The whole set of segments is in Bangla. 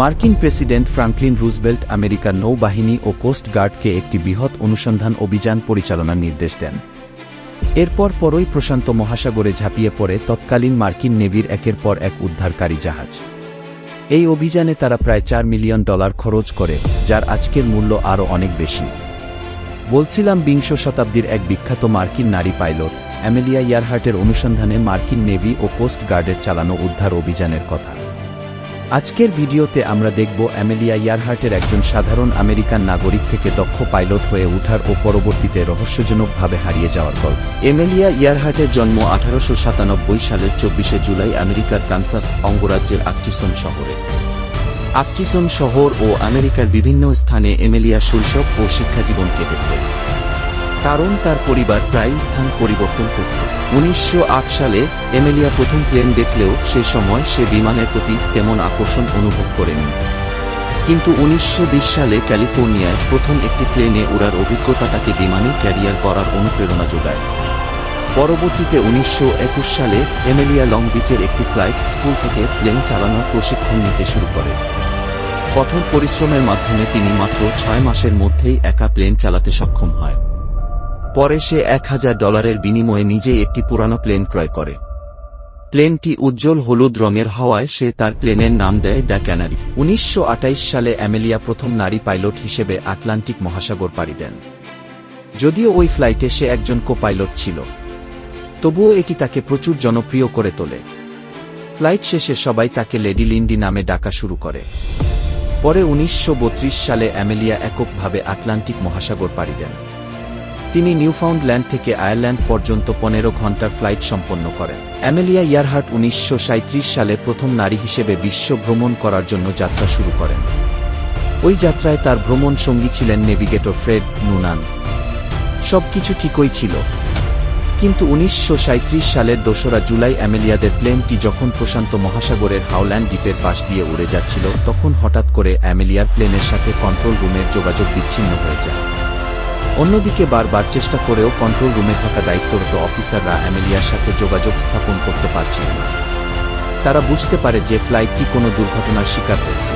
মার্কিন প্রেসিডেন্ট ফ্রাঙ্কলিন রুজবেল্ট আমেরিকার নৌবাহিনী ও কোস্ট গার্ডকে একটি বৃহৎ অনুসন্ধান অভিযান পরিচালনার নির্দেশ দেন। এরপর পরই প্রশান্ত মহাসাগরে ঝাঁপিয়ে পড়ে তৎকালীন মার্কিন নেভির একের পর এক উদ্ধারকারী জাহাজ। এই অভিযানে তারা প্রায় চার মিলিয়ন ডলার খরচ করে, যার আজকের মূল্য আরও অনেক বেশি। বলছিলাম বিংশ শতাব্দীর এক বিখ্যাত মার্কিন নারী পাইলট, অ্যামেলিয়া ইয়ারহার্টের অনুসন্ধানে মার্কিন নেভি ও কোস্ট গার্ডের চালানো উদ্ধার অভিযানের কথা। আজকের ভিডিওতে আমরা দেখব অ্যামেলিয়া ইয়ারহার্টের একজন সাধারণ আমেরিকান নাগরিক থেকে দক্ষ পাইলট হয়ে ওঠার ও পরবর্তীতে রহস্যজনকভাবে হারিয়ে যাওয়ার গল্প। এমেলিয়া ইয়ারহার্টের জন্ম আঠারোশো সাতানব্বই সালের চব্বিশে জুলাই আমেরিকার কানসাস অঙ্গরাজ্যের আটচিসন শহরে। আটচিসন শহর ও আমেরিকার বিভিন্ন স্থানে এমেলিয়া শৈশব ও শিক্ষাজীবন কেটেছে। কারণ তার পরিবার প্রায়ই স্থান পরিবর্তন করত। উনিশশো আট সালে এমেলিয়া প্রথম প্লেন দেখলেও সে সময় সে বিমানের প্রতি তেমন আকর্ষণ অনুভব করেনি। কিন্তু উনিশশো বিশ সালে ক্যালিফোর্নিয়ায় প্রথম একটি প্লেনে ওড়ার অভিজ্ঞতা তাকে বিমানে ক্যারিয়ার করার অনুপ্রেরণা যোগায়। পরবর্তীতে উনিশশো একুশ সালে এমেলিয়া লং বিচের একটি ফ্লাইট স্কুল থেকে প্লেন চালানোর প্রশিক্ষণ নিতে শুরু করে। কঠোর পরিশ্রমের মাধ্যমে তিনি মাত্র ছয় মাসের মধ্যেই একা প্লেন চালাতে সক্ষম হয়। পরে সে এক হাজার ডলারের বিনিময়ে নিজেই একটি পুরানো প্লেন ক্রয় করে। প্লেনটি উজ্জ্বল হলুদ রঙের হওয়ায় সে তার প্লেনের নাম দেয় দ্য ক্যানারি। উনিশশো সালে অ্যামেলিয়া প্রথম নারী পাইলট হিসেবে আটলান্টিক মহাসাগর পাড়ি দেন। যদিও ওই ফ্লাইটে সে একজন কো পাইলট ছিল। তবুও এটি তাকে প্রচুর জনপ্রিয় করে তোলে। ফ্লাইট শেষে সবাই তাকে লেডি লিন্ডি নামে ডাকা শুরু করে। পরে উনিশশো বত্রিশ সালে অ্যামেলিয়া এককভাবে আটলান্টিক মহাসাগর পাড়ি দেন। তিনি নিউফাউন্ডল্যান্ড থেকে আয়ারল্যান্ড পর্যন্ত পনেরো ঘণ্টার ফ্লাইট সম্পন্ন করেন। অ্যামেলিয়া ইয়ারহাট উনিশশো সালে প্রথম নারী হিসেবে বিশ্ব ভ্রমণ করার জন্য যাত্রা শুরু করেন। ওই যাত্রায় তার ভ্রমণ সঙ্গী ছিলেন নেভিগেটর ফ্রেড নুনান। সবকিছু ঠিকই ছিল। কিন্তু উনিশশো সাঁইত্রিশ সালের দোসরা জুলাই অ্যামেলিয়াদের প্লেনটি যখন প্রশান্ত মহাসাগরের হাওল্যান্ড দ্বীপের পাশ দিয়ে উড়ে যাচ্ছিল, তখন হঠাৎ করে অ্যামেলিয়ার প্লেনের সাথে কন্ট্রোল রুমের যোগাযোগ বিচ্ছিন্ন হয়ে যায়। অন্যদিকে বারবার চেষ্টা করেও কন্ট্রোল রুমে থাকা দায়িত্বরত অফিসাররা অ্যামেলিয়ার সাথে যোগাযোগ স্থাপন করতে পারছিলেন না। তারা বুঝতে পারে যে ফ্লাইটটি কোনো দুর্ঘটনার শিকার হয়েছে।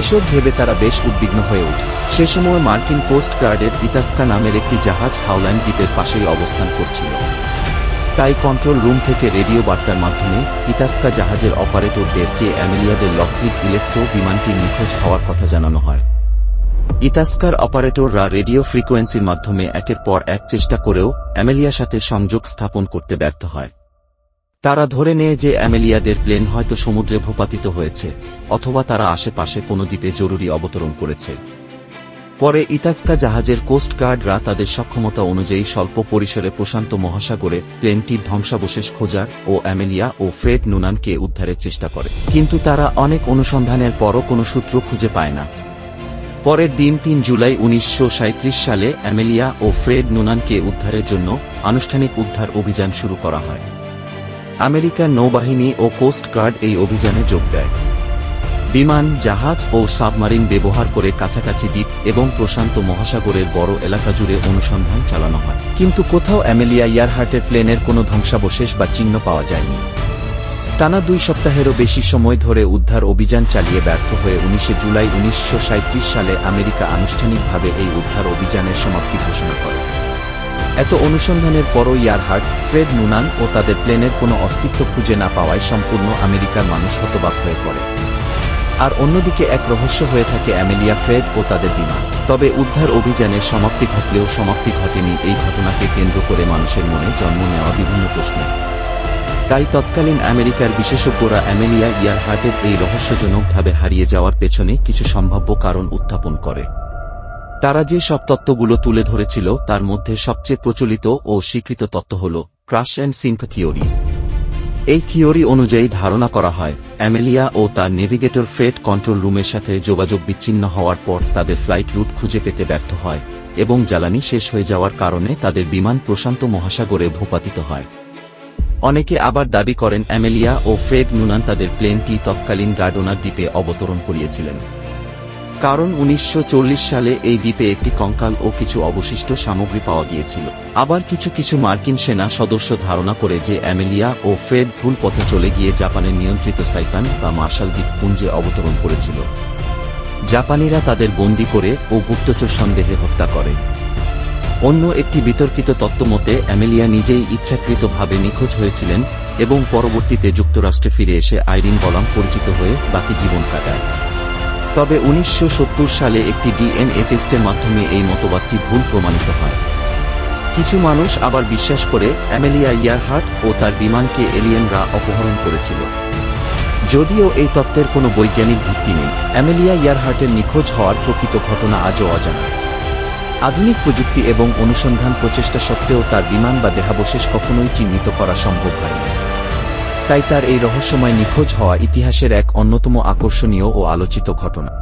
এসব ভেবে তারা বেশ উদ্বিগ্ন হয়ে ওঠে। সে সময় মার্কিন কোস্ট গার্ডের ইতাস্কা নামের একটি জাহাজ হাওল্যান্ড দ্বীপের পাশেই অবস্থান করছিল। তাই কন্ট্রোল রুম থেকে রেডিও বার্তার মাধ্যমে ইতাস্কা জাহাজের অপারেটরদেরকে অ্যামেলিয়াদের লকহিড ইলেকট্রো বিমানটি নিখোঁজ হওয়ার কথা জানানো হয়। ইতাস্কার অপারেটররা রেডিও ফ্রিকোয়েন্সির মাধ্যমে একের পর এক চেষ্টা করেও অ্যামেলিয়ার সাথে সংযোগ স্থাপন করতে ব্যর্থ হয়। তারা ধরে নেয় যে অ্যামেলিয়াদের প্লেন হয়তো সমুদ্রে ভূপাতিত হয়েছে, অথবা তারা আশেপাশে কোনো দ্বীপে জরুরি অবতরণ করেছে। পরে ইতাস্কা জাহাজের কোস্টগার্ডরা তাদের সক্ষমতা অনুযায়ী স্বল্প পরিসরে প্রশান্ত মহাসাগরে প্লেনটির ধ্বংসাবশেষ খোঁজার ও অ্যামেলিয়া ও ফ্রেড নুনানকে উদ্ধারের চেষ্টা করে। কিন্তু তারা অনেক অনুসন্ধানের পরও কোনো সূত্র খুঁজে পায় না। পরের দিন তিন জুলাই উনিশশো সাঁইত্রিশ সালে অ্যামেলিয়া ও ফ্রেড নুনানকে উদ্ধারের জন্য আনুষ্ঠানিক উদ্ধার অভিযান শুরু করা হয়। আমেরিকার নৌবাহিনী ও কোস্ট গার্ড এই অভিযানে যোগ দেয়। বিমান, জাহাজ ও সাবমারিন ব্যবহার করে কাছাকাছি দ্বীপ এবং প্রশান্ত মহাসাগরের বড় এলাকা জুড়ে অনুসন্ধান চালানো হয়। কিন্তু কোথাও অ্যামেলিয়া ইয়ারহার্টের প্লেনের কোনো ধ্বংসাবশেষ বা চিহ্ন পাওয়া যায়নি। টানা দুই সপ্তাহেরও বেশি সময় ধরে উদ্ধার অভিযান চালিয়ে ব্যর্থ হয়ে উনিশে জুলাই উনিশশো সালে আমেরিকা আনুষ্ঠানিকভাবে এই উদ্ধার অভিযানের সমাপ্তি ঘোষণা করে। এত অনুসন্ধানের পরও ইয়ারহার্ট ফ্রেড নুনান ও তাদের প্লেনের কোনো অস্তিত্ব খুঁজে না পাওয়ায় সম্পূর্ণ আমেরিকার মানুষ হতবাক হয়ে পড়ে। আর অন্যদিকে এক রহস্য হয়ে থাকে অ্যামেলিয়া ফ্রেড ও তাদের বিমান। তবে উদ্ধার অভিযানের সমাপ্তি ঘটলেও সমাপ্তি ঘটেনি এই ঘটনাকে কেন্দ্র করে মানুষের মনে জন্ম নেওয়া বিভিন্ন প্রশ্ন তাই তৎকালীন আমেরিকার বিশেষজ্ঞরা অ্যামেলিয়া ইয়ারহার্টের এই রহস্যজনকভাবে হারিয়ে যাওয়ার পেছনে কিছু সম্ভাব্য কারণ উত্থাপন করে। তারা যে সব তত্ত্বগুলো তুলে ধরেছিল, তার মধ্যে সবচেয়ে প্রচলিত ও স্বীকৃত তত্ত্ব হল ক্রাশ অ্যান্ড সিঙ্ক থিওরি। এই থিওরি অনুযায়ী ধারণা করা হয়, অ্যামেলিয়া ও তার নেভিগেটর ফ্রেড কন্ট্রোল রুমের সাথে যোগাযোগ বিচ্ছিন্ন হওয়ার পর তাদের ফ্লাইট রুট খুঁজে পেতে ব্যর্থ হয় এবং জ্বালানি শেষ হয়ে যাওয়ার কারণে তাদের বিমান প্রশান্ত মহাসাগরে ভূপাতিত হয়। অনেকে আবার দাবি করেন অ্যামেলিয়া ও ফ্রেড নুনান তাদের প্লেনটি তৎকালীন গার্ডোনার দ্বীপে অবতরণ করিয়েছিলেন। কারণ উনিশশো চল্লিশ সালে এই দ্বীপে একটি কঙ্কাল ও কিছু অবশিষ্ট সামগ্রী পাওয়া গিয়েছিল। আবার কিছু কিছু মার্কিন সেনা সদস্য ধারণা করে যে অ্যামেলিয়া ও ফ্রেড ভুল পথে চলে গিয়ে জাপানের নিয়ন্ত্রিত সাইপান বা মার্শাল দ্বীপপুঞ্জে অবতরণ করেছিল। জাপানিরা তাদের বন্দী করে ও গুপ্তচর সন্দেহে হত্যা করে। অন্য একটি বিতর্কিত তত্ত্ব মতে, অ্যামেলিয়া নিজেই ইচ্ছাকৃতভাবে নিখোঁজ হয়েছিলেন এবং পরবর্তীতে যুক্তরাষ্ট্রে ফিরে এসে আইরিন বলাম পরিচিত হয়ে বাকি জীবন কাটায়। তবে উনিশশো সত্তর সালে একটি ডিএনএ টেস্টের মাধ্যমে এই মতবাদটি ভুল প্রমাণিত হয়। কিছু মানুষ আবার বিশ্বাস করে, অ্যামেলিয়া ইয়ারহাট ও তার বিমানকে এলিয়েনরা অপহরণ করেছিল। যদিও এই তত্ত্বের কোনো বৈজ্ঞানিক ভিত্তি নেই, অ্যামেলিয়া ইয়ারহাটের নিখোঁজ হওয়ার প্রকৃত ঘটনা আজও অজানা। আধুনিক প্রযুক্তি এবং অনুসন্ধান প্রচেষ্টা সত্ত্বেও তার বিমান বা দেহাবশেষ কখনোই চিহ্নিত করা সম্ভব হয়নি। তাই তার এই রহস্যময় নিখোঁজ হওয়া ইতিহাসের এক অন্যতম আকর্ষণীয় ও আলোচিত ঘটনা।